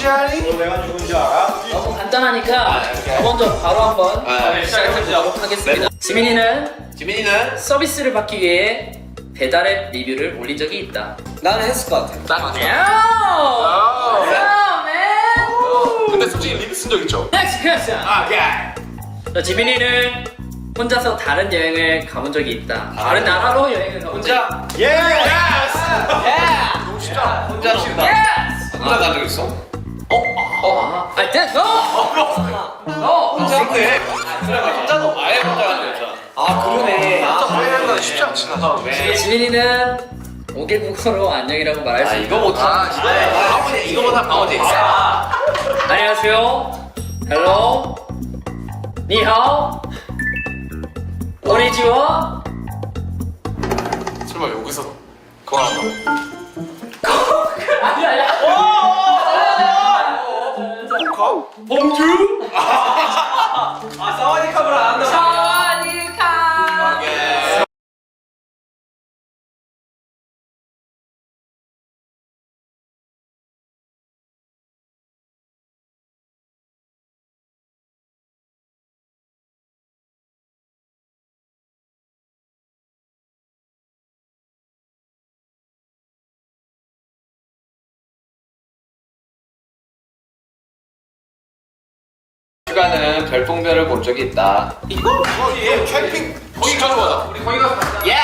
죽은지 아니? 너 내가 죽은지 알아? 너무 간단하니까 저 먼저 바로 한번 아, 시작해보도록 하겠습니다. 지민이는 지민이는 서비스를 받기 위해 배달앱 리뷰를 올린 적이 있다. 나는 했을 것 같아. 난 야! 야, man! 근데 솔직히 리뷰 쓴 적 있죠? Next question. 아, 오케이. 자, 지민이는 혼자서 다른 여행을 가본 적이 있다. 다른 나라로 여행을 가본 적이 있다. 예! 너무 쉽다. 혼자 쉽다. Yes! 혼자 간 적 있어? 어, 아, 됐, no! No! 혼자 근데 혼자도 아예 혼자 가는 거잖아. 아 그러네. 혼자 여행하는 건 쉽지 않잖아. 지민이는 5개 국어로 안녕이라고 말할 수 아 있다. 이거 못 아, 이거 방어제 이거보다 방어제 있어. 안녕하세요. Hello. 니하오. 오니지와. 설마 여기서 그만한다. 아 봉주. 아 사와디캅을 안 한다. 휴가는 별똥별을 본 적이 있다. 이거 이거 캠핑 진짜 좋아하다. 우리 거기 가서 봤다. 예!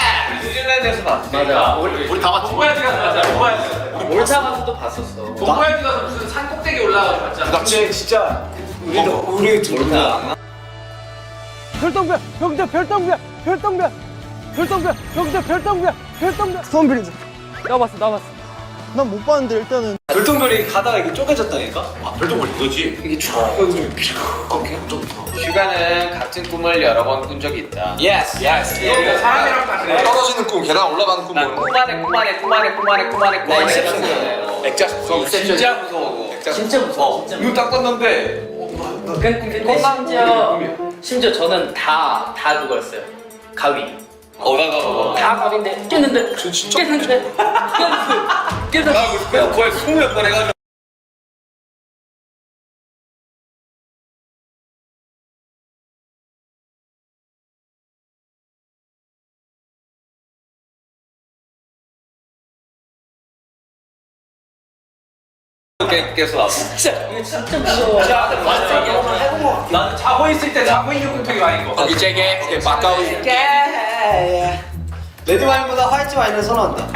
뉴질랜드에서 봤어. 맞아. 우리 다 봤지. 동부야지 가서 봤잖아. 동부야지. 몰타 가서도 봤었어. 동부야지 가서 무슨 산 꼭대기 올라가서 봤잖아. 근데 진짜 우리도 우리 둘다 별똥별 병자 별똥별 별똥별 별똥별 병자 별똥별 별똥별 소원별이죠 나 봤어 나 봤어 난 못 봤는데 일단은 별똥별이 가다가 이게 쪼개졌다니까? 아 별똥별 이거지. 이게 쭉 이렇게 휴가는 같은 꿈을 여러 번 꾼 적이 있다. 예스 예스 이거 사람이랑 같은 떨어지는 꿈, 계단 올라가는 꿈난 뭐. 꿈안에 꿈 안에 꿈 안에 꿈 안에 꿈 안에 꿈 안에 인셉션이야. 액자. 진짜 무서워. 진짜 무서워. 진짜 눈딱 떴는데 무서워. 근데, 근데 심지어 심지어 저는 다 다 그거였어요. 가위. 어나가 다 가위인데 깼는데. 진짜 깼는데. 깼는데 깼는데 그냥 거의 스무 몇 번 해가지고. 깨- 깨서 왔어. 진짜 이거 진짜 무서워. 나는 자고 있을 때 자고 있는 꿈통이 많이 거. 째게. 오케이 마카오 이. 레드 와인보다 화이트 와인을 선호한다.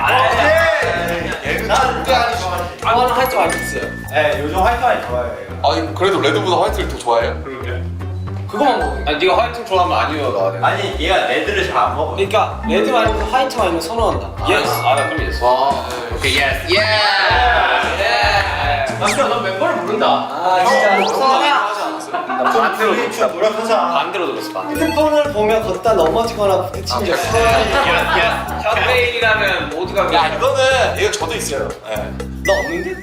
난 그게 아니죠. 저는 화이트 와인 있어요. 예, 요즘 화이트 와인 좋아해요. 아니 그래도 레드보다 화이트를 더 좋아해요? 그거만 먹어. 아니 네가 화이트 좋아하면 아니요 나. 네. 아니, 얘가 레드를 잘 안 먹어. 그러니까 레드 와인보다 화이트 와인을 선호한다. 예스. 아나 그럼 예스. 와. 오케이 예스. 예. 남편 넌 멤버를 모른다. 아 진짜. 반대로 우리 좀 노력하자. 반대로 들었어 반대. 핸드폰을 보며 걷다 넘어지거나 부딪힌 적. 현대인이라면 모두가 야 이거는 이거 저도 있어요. 예. 너 없는데?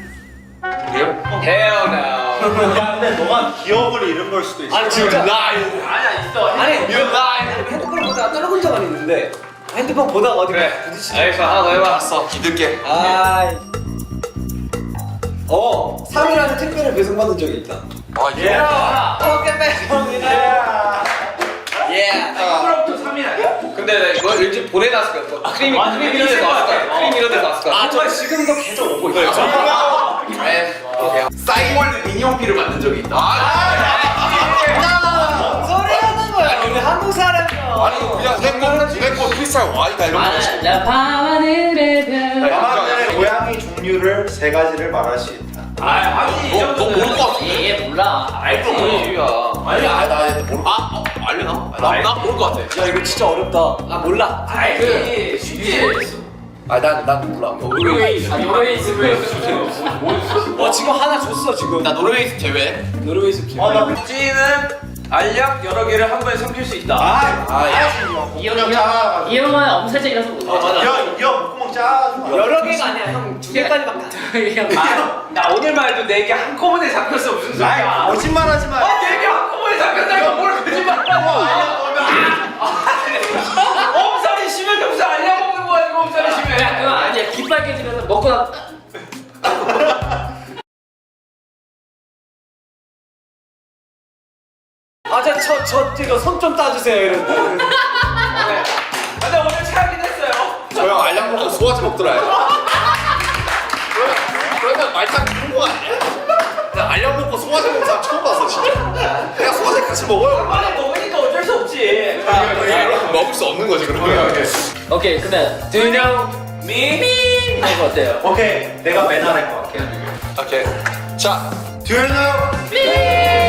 그래요? Hell no. 야, 근데 너가 기억을 잃은 걸 수도 있어. 아니 진짜. 아니야 있어. 아니 lie. 핸드폰을 보다가 떨어본 적은 있는데 핸드폰 보다가 어디 그래. 부딪힌 알겠어 하나 더 해봐. 알았어. 믿을게. 아. 어, 3일 택배를 배송받은 적이 있다. 아. 예. 그럼부터 3일 아니야? 근데 이거 왠지 보내놨을 거야. 뭐 크림 크림 이런 데서 왔을 거야. 크림 이런 데서 왔을 거야. 아, 저 지금도 계속 오고 있어요. 싸이월드 미니홈피를 만든 적이 있다. 소리 하는 거야. 우리 한국 사람이야. 아니 그냥 내거 내거 크리스탈 와이다 이런 거. 나 밤하늘의 별. 나만의 고양이 종류를 세 가지를 말할 수 있다. 아 아니 이 너, 너 정도는. 모를 것 같아. 얘, 얘 몰라. 알지. 아니 아니 나 모르. 아 어, 알려나? 나, 나 모를 것 같아. 야, 이거 진짜 어렵다. 아, 몰라. 알지. 쉽지. 아 난 난 몰라. 노르웨이. 아 노르웨이 있으면 어, 지금 하나 줬어, 지금. 나 노르웨이 제외. 노르웨이 습지. 아, 나 찌는 알약 여러 개를 한 번에 삼킬 수 있다. 아 이 형, 이 형은 엄살쟁이라서 못해. 어, 맞아. 야, 야, 목구멍 짜가지고. 여러 개가 아니야, 형. 두 개까지밖에 안 돼. 아, 나 오늘 말도 네개 한꺼번에 잡혔어 무슨 소리야? 아이, 거짓말 하지 마. 아, 네개 한꺼번에 잡혔다고 뭘 거짓말하고? 아저저 이거 손 좀 따주세요 이런. 근데 오늘 최악이 됐어요. 저 형 알약 먹고 소화제 먹더라. 그러면 그러면 말짱 한거 아니야? 나 알약 먹고 소화제 먹는 사람 처음 봤어 진짜. 내가 소화제 같이 먹어요. 안에 먹으니까 어쩔 수 없지. 먹을 수 없는 거지 그러면. 오케이 그러면 Do you know me? 이거 어때요? 오케이 내가 맨날 할것 같아 오케이. 자, Do you know